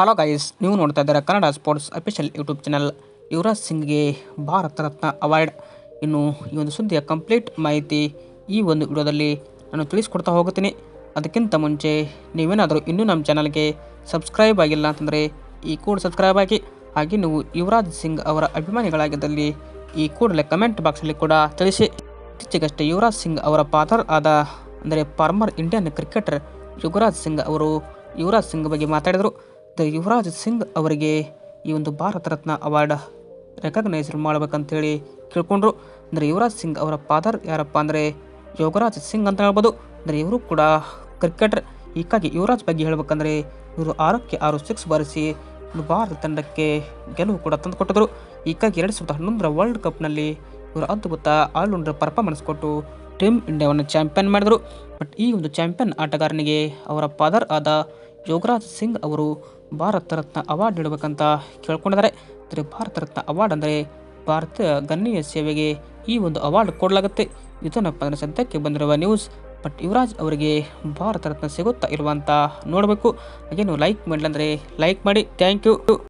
Hello guys ನೀವು ನೋಡ್ತಾ ಇದ್ದಾರೆ Kannada sports official YouTube channel Yuvraj ಸಿಂಗ್ಗೆ Bharat Ratna award ಇನ್ನು ಈ ಒಂದು ಸುದ್ದಿಯ ಕಂಪ್ಲೀಟ್ ಮಾಹಿತಿ ಈ ಒಂದು ವಿಡಿಯೋದಲ್ಲಿ ನಾನು ತಿಳಿಸ್ಕೊಡ್ತಾ ಹೋಗುತ್ತೀನಿ ಅದಕ್ಕಿಂತ ಮುಂಚೆ ನೀವೇನಾದರೂ ಇನ್ನೂ ನಮ್ಮ ಚಾನಲ್ಗೆ ಸಬ್ಸ್ಕ್ರೈಬ್ ಆಗಿಲ್ಲ ಅಂತಂದರೆ ಈ ಕೂಡ ಸಬ್ಸ್ಕ್ರೈಬ್ ಆಗಿ. ಹಾಗೆ ನೀವು ಯುವರಾಜ್ ಸಿಂಗ್ ಅವರ ಅಭಿಮಾನಿಗಳಾಗಿದ್ದಲ್ಲಿ ಈ ಕೂಡಲೇ ಕಮೆಂಟ್ ಬಾಕ್ಸಲ್ಲಿ ಕೂಡ ತಿಳಿಸಿ. ಇತ್ತೀಚೆಗಷ್ಟೇ ಯುವರಾಜ್ ಸಿಂಗ್ ಅವರ ಫಾದರ್ ಆದ ಅಂದರೆ former Indian cricketer Yuvraj Singh ಅವರು ಯುವರಾಜ್ ಸಿಂಗ್ ಬಗ್ಗೆ ಮಾತಾಡಿದರು. ದ ಯುವರಾಜ್ ಸಿಂಗ್ ಅವರಿಗೆ ಈ ಒಂದು ಭಾರತ ರತ್ನ ಅವಾರ್ಡ್ ರೆಕಗ್ನೈಸ್ ಮಾಡ್ಬೇಕಂತೇಳಿ ಕೇಳ್ಕೊಂಡ್ರು. ಅಂದರೆ ಯುವರಾಜ್ ಸಿಂಗ್ ಅವರ ಫಾದರ್ ಯಾರಪ್ಪ ಅಂದರೆ ಯೋಗರಾಜ್ ಸಿಂಗ್ ಅಂತ ಹೇಳ್ಬೋದು. ಅಂದರೆ ಇವರು ಕೂಡ ಕ್ರಿಕೆಟರ್ ಹೀಗಾಗಿ ಯುವರಾಜ್ ಬಗ್ಗೆ ಹೇಳಬೇಕಂದ್ರೆ ಇವರು ಆರಕ್ಕೆ ಆರು ಸಿಕ್ಸ್ ಬಾರಿಸಿ ಭಾರತ ತಂಡಕ್ಕೆ ಗೆಲುವು ಕೂಡ ತಂದುಕೊಟ್ಟಿದ್ರು. ಹೀಗಾಗಿ ಎರಡು ಸಾವಿರದ ಹನ್ನೊಂದರ ವರ್ಲ್ಡ್ ಕಪ್ನಲ್ಲಿ ಇವರು ಅದ್ಭುತ ಆಲ್ರೌಂಡರ್ ಪರ್ಫಾರ್ಮೆನ್ಸ್ ಕೊಟ್ಟು ಟೀಮ್ ಇಂಡಿಯಾವನ್ನು ಚಾಂಪಿಯನ್ ಮಾಡಿದರು. ಬಟ್ ಈ ಒಂದು ಚಾಂಪಿಯನ್ ಆಟಗಾರನಿಗೆ ಅವರ ಫಾದರ್ ಆದ ಯೋಗರಾಜ್ ಸಿಂಗ್ ಅವರು ಭಾರತ ರತ್ನ ಅವಾರ್ಡ್ ನೀಡಬೇಕಂತ ಕೇಳ್ಕೊಂಡಿದ್ದಾರೆ. ಅಂದರೆ ಭಾರತ ರತ್ನ ಅವಾರ್ಡ್ ಅಂದರೆ ಭಾರತ ಗಣ್ಯ ಸೇವೆಗೆ ಈ ಒಂದು ಅವಾರ್ಡ್ ಕೊಡಲಾಗುತ್ತೆ. ಇದನ್ನಪ್ಪ ಅಂದರೆ ಸದ್ಯಕ್ಕೆ ಬಂದಿರುವ ನ್ಯೂಸ್. ಬಟ್ ಯುವರಾಜ್ ಅವರಿಗೆ ಭಾರತ ರತ್ನ ಸಿಗುತ್ತಾ ಇಲ್ವಾ ನೋಡಬೇಕು. ಹಾಗೆ ಲೈಕ್ ಮಾಡಿಲ್ಲ ಅಂದರೆ ಲೈಕ್ ಮಾಡಿ. Thank you.